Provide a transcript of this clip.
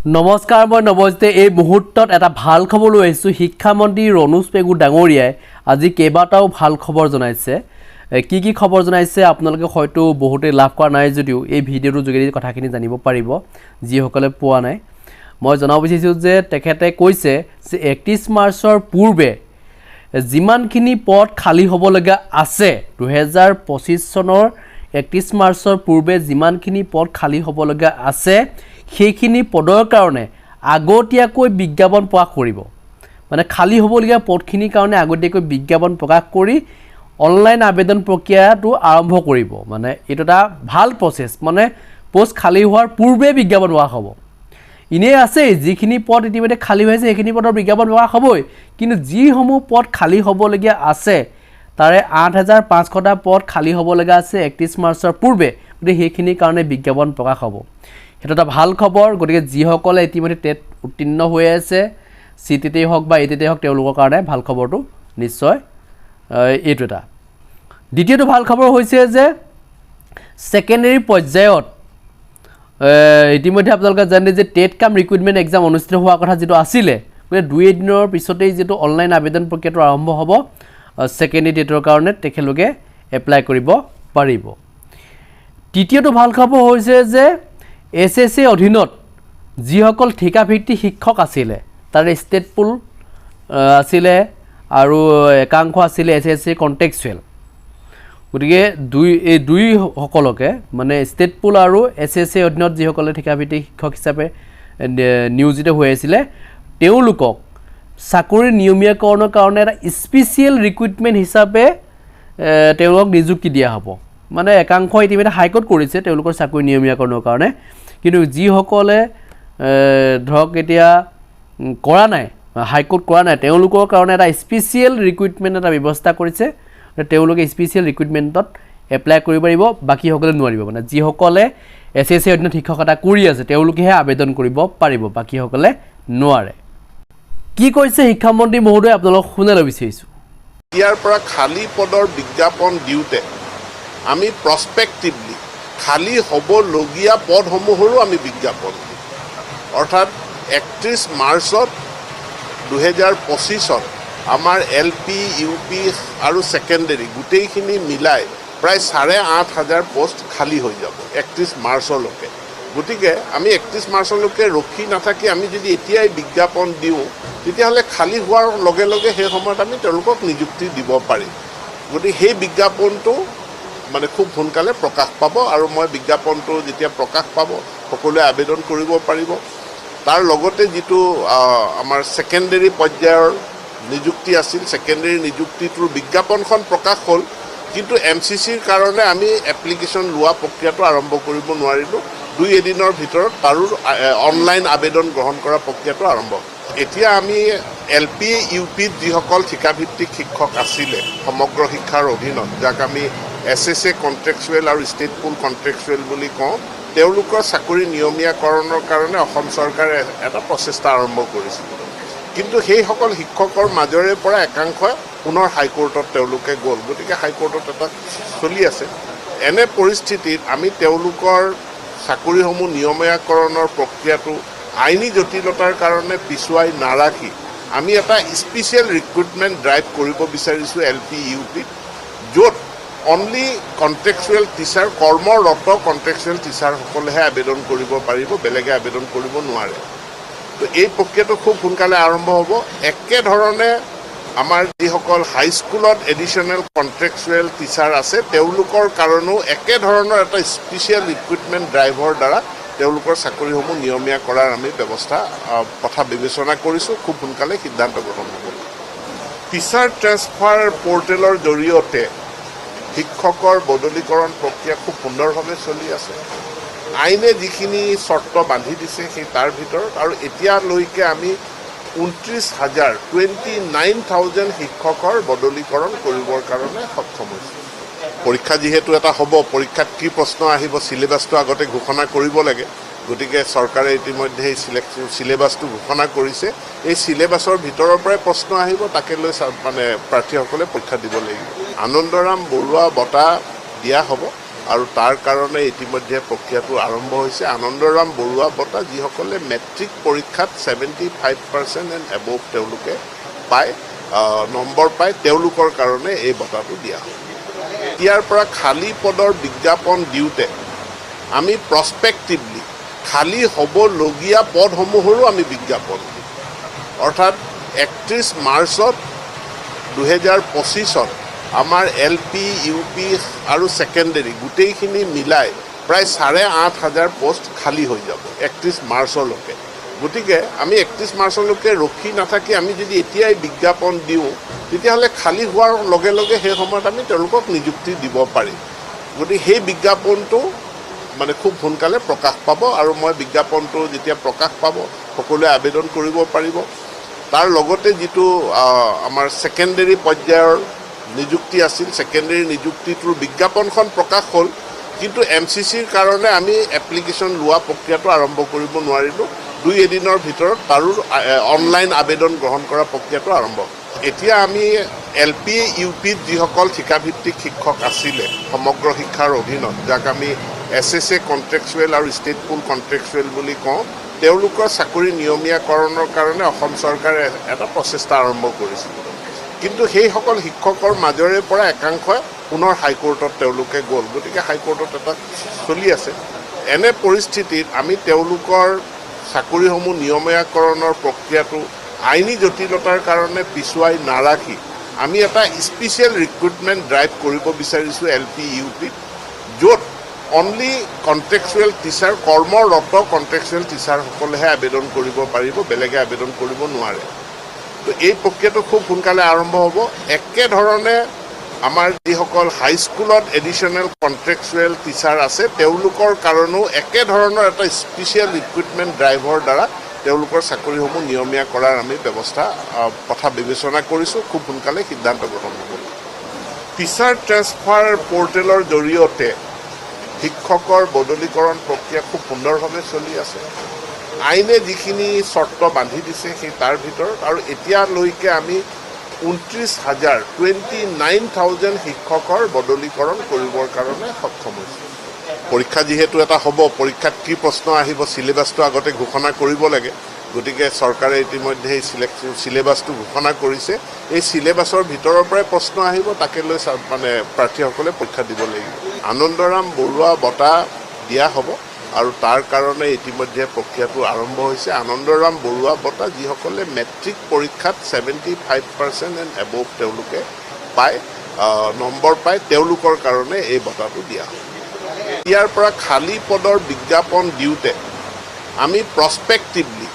নমস্কাৰ মই নৱজিতে এই মুহূৰ্তত এটা ভাল খবৰ লৈ আহিছোঁ। শিক্ষামন্ত্ৰী ৰণোজ পেগু ডাঙৰীয়াই আজি কেইবাটাও ভাল খবৰ জনাইছে। কি কি খবৰ জনাইছে আপোনালোকে হয়তো বহুতেই লাভ কৰা নাই যদিও এই ভিডিঅ'টোৰ যোগেদি কথাখিনি জানিব পাৰিব যিসকলে পোৱা নাই। মই জনাব বিচাৰিছোঁ যে তেখেতে কৈছে যে একত্ৰিছ মাৰ্চৰ পূৰ্বে যিমানখিনি পদ খালী হ'বলগীয়া আছে দুহেজাৰ পঁচিছ চনৰ একত্ৰিছ মাৰ্চৰ পূৰ্বে যিমানখিনি পদ খালী হ'বলগীয়া আছে সেইখিনি পদৰ কাৰণে আগতীয়াকৈ বিজ্ঞাপন প্ৰকাশ কৰিব। মানে খালী হ'বলগীয়া পদখিনিৰ কাৰণে আগতীয়াকৈ বিজ্ঞাপন প্ৰকাশ কৰি অনলাইন আবেদন প্ৰক্ৰিয়াটো আৰম্ভ কৰিব। মানে এইটো এটা ভাল প্ৰচেছ মানে পষ্ট খালী হোৱাৰ পূৰ্বে বিজ্ঞাপন প্ৰকাশ হ'ব। এনেই আছেই যিখিনি পদ ইতিমধ্যে খালী হৈ আছে সেইখিনি পদৰ বিজ্ঞাপন প্ৰকাশ হ'বই। কিন্তু যিসমূহ পদ খালী হ'বলগীয়া আছে তাৰে আঠ হাজাৰ পাঁচশটা পদ খালী হ'বলগীয়া আছে একত্ৰিছ মাৰ্চৰ পূৰ্বে গতিকে সেইখিনিৰ কাৰণে বিজ্ঞাপন প্ৰকাশ হ'ব। সেইটো এটা ভাল খবৰ গতিকে যিসকলে ইতিমধ্যে টেট উত্তীৰ্ণ হৈ আছে চি টিতেই হওক বা এ টিতেই হওক তেওঁলোকৰ কাৰণে ভাল খবৰটো নিশ্চয় এইটো এটা। দ্বিতীয়টো ভাল খবৰ হৈছে যে ছেকেণ্ডেৰী পৰ্যায়ত ইতিমধ্যে আপোনালোকে জানে যে টেট কাম ৰিক্ৰুইটমেণ্ট এক্সাম অনুষ্ঠিত হোৱাৰ কথা যিটো আছিলে গতিকে দুই এদিনৰ পিছতেই যিটো অনলাইন আবেদন প্ৰক্ৰিয়াটো আৰম্ভ হ'ব ছেকেণ্ডেৰী টেটৰ কাৰণে তেখেতলোকে এপ্লাই কৰিব পাৰিব। তৃতীয়টো ভাল খবৰ হৈছে যে এছ এছ চিৰ অধীনত যিসকল ঠিকাভিত্তিক শিক্ষক আছিলে তাৰে ষ্টেট পুল আছিলে আৰু একাংশ আছিলে এছ এছ চিৰ কণ্টেক্সুৱেল গতিকে দুই এই দুইসকলকে মানে ষ্টেট পুল আৰু এছ এছ চিৰ অধীনত যিসকলে ঠিকাভিত্তিক শিক্ষক হিচাপে এ, নিয়োজিত হৈ আছিলে তেওঁলোকক চাকৰি নিয়মীয়াকৰণৰ কাৰণে এটা স্পেচিয়েল ৰিক্ৰুইটমেণ্ট হিচাপে তেওঁলোকক নিযুক্তি দিয়া হ'ব। মানে একাংশ ইতিমধ্যে হাইকোৰ্ট কৰিছে তেওঁলোকৰ চাকৰি নিয়মীয়াকৰণৰ কাৰণে। কিন্তু যিসকলে ধৰক এতিয়া কৰা নাই হাইকোৰ্ট কৰা নাই তেওঁলোকৰ কাৰণে এটা স্পেচিয়েল ৰিক্ৰুইটমেণ্ট এটা ব্যৱস্থা কৰিছে। তেওঁলোকে স্পেচিয়েল ৰিক্ৰুইটমেণ্টত এপ্লাই কৰিব পাৰিব বাকীসকলে নোৱাৰিব। মানে যিসকলে এছ এছ চিৰ অধীনত শিক্ষকতা কৰি আছে তেওঁলোকেহে আবেদন কৰিব পাৰিব বাকীসকলে নোৱাৰে। কি কৈছে শিক্ষামন্ত্ৰী মহোদয় আপোনালোকক শুনালৈ বিচাৰিছোঁ। ইয়াৰ পৰা খালী পদৰ বিজ্ঞাপন দিওঁতে আমি প্ৰস্পেক্টিভলি খালী হ'বলগীয়া পদসমূহৰো আমি বিজ্ঞাপন দিম অৰ্থাৎ একত্ৰিছ মাৰ্চত দুহেজাৰ পঁচিছত আমাৰ এল পি, ইউ পি আৰু ছেকেণ্ডেৰী গোটেইখিনি মিলাই প্ৰায় চাৰে আঠ হাজাৰ পষ্ট খালী হৈ যাব একত্ৰিছ মাৰ্চলৈকে। গতিকে আমি একত্ৰিছ মাৰ্চলৈকে ৰখি নাথাকি আমি যদি এতিয়াই বিজ্ঞাপন দিওঁ, তেতিয়াহ'লে খালী হোৱাৰ লগে লগে সেই সময়ত আমি তেওঁলোকক নিযুক্তি দিব পাৰিম গতিকে সেই বিজ্ঞাপনটো মানে খুব সোনকালে প্ৰকাশ পাব আৰু মই বিজ্ঞাপনটো যেতিয়া প্ৰকাশ পাব, সকলোৱে আবেদন কৰিব পাৰিব। তাৰ লগতে যিটো আমাৰ ছেকেণ্ডেৰী পৰ্যায়ৰ নিযুক্তি আছিল ছেকেণ্ডেৰী নিযুক্তিটোৰ বিজ্ঞাপনখন প্ৰকাশ হ'ল। কিন্তু এম চি চিৰ কাৰণে আমি এপ্লিকেশ্যন লোৱা প্ৰক্ৰিয়াটো আৰম্ভ কৰিব নোৱাৰিলোঁ। দুই এদিনৰ ভিতৰত তাৰো অনলাইন আবেদন গ্ৰহণ কৰা প্ৰক্ৰিয়াটো আৰম্ভ। এতিয়া আমি এল পি, ইউ পিত যিসকল ঠিকাভিত্তিক শিক্ষক আছিলে, সমগ্ৰ শিক্ষাৰ অধীনত, যাক আমি এছ এছ এ কণ্ট্ৰেকচুৱেল আৰু ষ্টেট পুল কণ্ট্ৰেকচুৱেল বুলি কওঁ, তেওঁলোকৰ চাকৰি নিয়মীয়াকৰণৰ কাৰণে অসম চৰকাৰে এটা প্ৰচেষ্টা আৰম্ভ কৰিছিল। কিন্তু সেইসকল শিক্ষকৰ মাজৰে পৰা একাংশই পুনৰ হাইকোৰ্টত তেওঁলোকে গ'ল। গতিকে হাইকোৰ্টত এটা চলি আছে। এনে পৰিস্থিতিত আমি তেওঁলোকৰ চাকৰিসমূহ নিয়মীয়াকৰণৰ প্ৰক্ৰিয়াটো আইনী জটিলতাৰ কাৰণে পিছুৱাই নাৰাখি। আমি এটা স্পেচিয়েল ৰিক্ৰুটমেণ্ট ড্ৰাইভ কৰিব বিচাৰিছোঁ এল পি, ইউ পিত য'ত অনলি কণ্ট্ৰেকচুৱেল টিচাৰ কৰ্মৰত কণ্ট্ৰেকচুৱেল টিচাৰসকলেহে আবেদন কৰিব পাৰিব, বেলেগে আবেদন কৰিব নোৱাৰে। তো এই প্ৰক্ৰিয়াটো খুব সোনকালে আৰম্ভ হ'ব। একেধৰণে আমাৰ যিসকল হাইস্কুলত এডিশ্যনেল কণ্ট্ৰেকচুৱেল টিচাৰ আছে, তেওঁলোকৰ কাৰণেও একেধৰণৰ এটা স্পেচিয়েল ৰিক্ৰুইটমেণ্ট ড্ৰাইভৰ দ্বাৰা তেওঁলোকৰ চাকৰিসমূহ নিয়মীয়া কৰাৰ আমি ব্যৱস্থা কথা বিবেচনা কৰিছোঁ। খুব সোনকালে সিদ্ধান্ত গ্ৰহণ হ'ব। টিচাৰ ট্ৰেন্সফাৰ পৰ্টেলৰ জৰিয়তে শিক্ষকৰ বদলীকৰণ প্ৰক্ৰিয়া খুব সুন্দৰভাৱে চলি আছে। আইনে যিখিনি চৰ্ত বান্ধি দিছে সেই তাৰ ভিতৰত আৰু এতিয়ালৈকে আমি ঊনত্ৰিছ হাজাৰ টুৱেণ্টি নাইন থাউজেণ্ড শিক্ষকৰ বদলীকৰণ কৰিবৰ কাৰণে সক্ষম হৈছোঁ। পৰীক্ষা যিহেতু এটা হ'ব পৰীক্ষাত কি প্ৰশ্ন আহিব চিলেবাছটো আগতে ঘোষণা কৰিব লাগে। গতিকে চৰকাৰে ইতিমধ্যে এই চিলেবাছটো ঘোষণা কৰিছে। এই চিলেবাছৰ ভিতৰৰ পৰাই প্ৰশ্ন আহিব তাকে লৈ মানে প্ৰাৰ্থীসকলে পৰীক্ষা দিব লাগিব। আনন্দৰাম বৰুৱা বঁটা দিয়া হ'ব। আৰু তাৰ কাৰণে ইতিমধ্যে প্ৰক্ৰিয়াটো আৰম্ভ হৈছে। আনন্দৰাম বৰুৱা বঁটা, যিসকলে মেট্ৰিক পৰীক্ষাত seventy five percent and above তেওঁলোকে পায় নম্বৰ পায়, তেওঁলোকৰ কাৰণে এই বঁটাটো দিয়া হয়। ইয়াৰ পৰা খালী পদৰ বিজ্ঞাপন দিওঁতে আমি প্ৰস্পেক্টিভলি খালী হ'বলগীয়া পদসমূহৰো আমি বিজ্ঞাপন দিওঁ। অৰ্থাৎ একত্ৰিছ মাৰ্চত দুহেজাৰ পঁচিছত আমাৰ এল পি, ইউ পি আৰু ছেকেণ্ডেৰী গোটেইখিনি মিলাই প্ৰায় চাৰে আঠ হাজাৰ পষ্ট খালী হৈ যাব একত্ৰিছ মাৰ্চলৈকে। গতিকে আমি একত্ৰিছ মাৰ্চলৈকে ৰখি নাথাকি আমি যদি এতিয়াই বিজ্ঞাপন দিওঁ, তেতিয়াহ'লে খালী হোৱাৰ লগে লগে সেই সময়ত আমি তেওঁলোকক নিযুক্তি দিব পাৰিম। গতিকে সেই বিজ্ঞাপনটো মানে খুব সোনকালে প্ৰকাশ পাব আৰু মই বিজ্ঞাপনটো যেতিয়া প্ৰকাশ পাব, সকলোৱে আবেদন কৰিব পাৰিব। তাৰ লগতে যিটো আমাৰ ছেকেণ্ডেৰী পৰ্যায়ৰ নিযুক্তি আছিল ছেকেণ্ডেৰী নিযুক্তিটোৰ বিজ্ঞাপনখন প্ৰকাশ হ'ল, কিন্তু এম চি চিৰ কাৰণে আমি এপ্লিকেশ্যন লোৱা প্ৰক্ৰিয়াটো আৰম্ভ কৰিব নোৱাৰিলোঁ। দুই এদিনৰ ভিতৰত তাৰো অনলাইন আবেদন গ্ৰহণ কৰা প্ৰক্ৰিয়াটো আৰম্ভ এতিয়া আমি এল পি ইউ পিত যিসকল ঠিকাভিত্তিক শিক্ষক আছিলে, সমগ্ৰ শিক্ষাৰ অধীনত, যাক আমি এছ এছ এ কণ্ট্ৰেকচুৱেল আৰু ষ্টেট পুল কণ্ট্ৰেকচুৱেল বুলি কওঁ, তেওঁলোকৰ চাকৰি নিয়মীয়াকৰণৰ কাৰণে অসম চৰকাৰে এটা প্ৰচেষ্টা আৰম্ভ কৰিছিল। কিন্তু সেইসকল শিক্ষকৰ মাজৰে পৰা একাংশই পুনৰ হাইকোৰ্টত তেওঁলোকে গ'ল। গতিকে হাইকোৰ্টত এটা চলি আছে। এনে পৰিস্থিতিত আমি তেওঁলোকৰ চাকৰিসমূহ নিয়মীয়াকৰণৰ প্ৰক্ৰিয়াটো আইনী জটিলতাৰ কাৰণে পিছুৱাই নাৰাখি আমি এটা স্পেচিয়েল ৰিক্ৰুটমেণ্ট ড্ৰাইভ কৰিব বিচাৰিছোঁ এল পি ইউ পিত য'ত অনলি কণ্ট্ৰেকচুৱেল টিচাৰ কৰ্মৰত কণ্ট্ৰেকচুৱেল টিচাৰসকলেহে আবেদন কৰিব পাৰিব, বেলেগে আবেদন কৰিব নোৱাৰে। তো এই প্ৰক্ৰিয়াটো খুব সোনকালে আৰম্ভ হ'ব। একেধৰণে আমাৰ যিসকল হাইস্কুলত এডিশ্যনেল কণ্ট্ৰেকচুৱেল টিচাৰ আছে, তেওঁলোকৰ কাৰণেও একেধৰণৰ এটা স্পেচিয়েল ৰিক্ৰুটমেণ্ট ড্ৰাইভৰ দ্বাৰা তেওঁলোকৰ চাকৰিসমূহ নিয়মীয়া কৰাৰ আমি ব্যৱস্থা কথা বিবেচনা কৰিছোঁ। খুব সোনকালে সিদ্ধান্ত গ্ৰহণ হ'ব। টিচাৰ ট্ৰেন্সফাৰ পৰ্টেলৰ জৰিয়তে শিক্ষকৰ বদলীকৰণ প্ৰক্ৰিয়া খুব সুন্দৰভাৱে চলি আছে। আইনে যিখিনি চৰ্ত বান্ধি দিছে সেই তাৰ ভিতৰত আৰু এতিয়ালৈকে আমি ঊনত্ৰিছ হাজাৰ টুৱেণ্টি নাইন থাউজেণ্ড শিক্ষকৰ বদলীকৰণ কৰিবৰ কাৰণে সক্ষম হৈছোঁ। পৰীক্ষা যিহেতু এটা হ'ব পৰীক্ষাত কি প্ৰশ্ন আহিব চিলেবাছটো আগতে ঘোষণা কৰিব লাগে। গতিকে চৰকাৰে ইতিমধ্যে এই চিলেক চিলেবাছটো ঘোষণা কৰিছে। এই চিলেবাছৰ ভিতৰৰ পৰাই প্ৰশ্ন আহিব তাকে লৈ মানে প্ৰাৰ্থীসকলে পৰীক্ষা দিব লাগিব। আনন্দৰাম বৰুৱা বঁটা দিয়া হ'ব। আৰু তাৰ কাৰণে ইতিমধ্যে প্ৰক্ৰিয়াটো আৰম্ভ হৈছে। আনন্দৰাম বৰুৱা বঁটা যিসকলে মেট্ৰিক পৰীক্ষাত seventy five percent and above তেওঁলোকে পায় নম্বৰ পায়, তেওঁলোকৰ কাৰণে এই বঁটাটো দিয়া হয়। ইয়াৰ পৰা খালী পদৰ বিজ্ঞাপন দিওঁতে আমি প্ৰস্পেক্টিভলি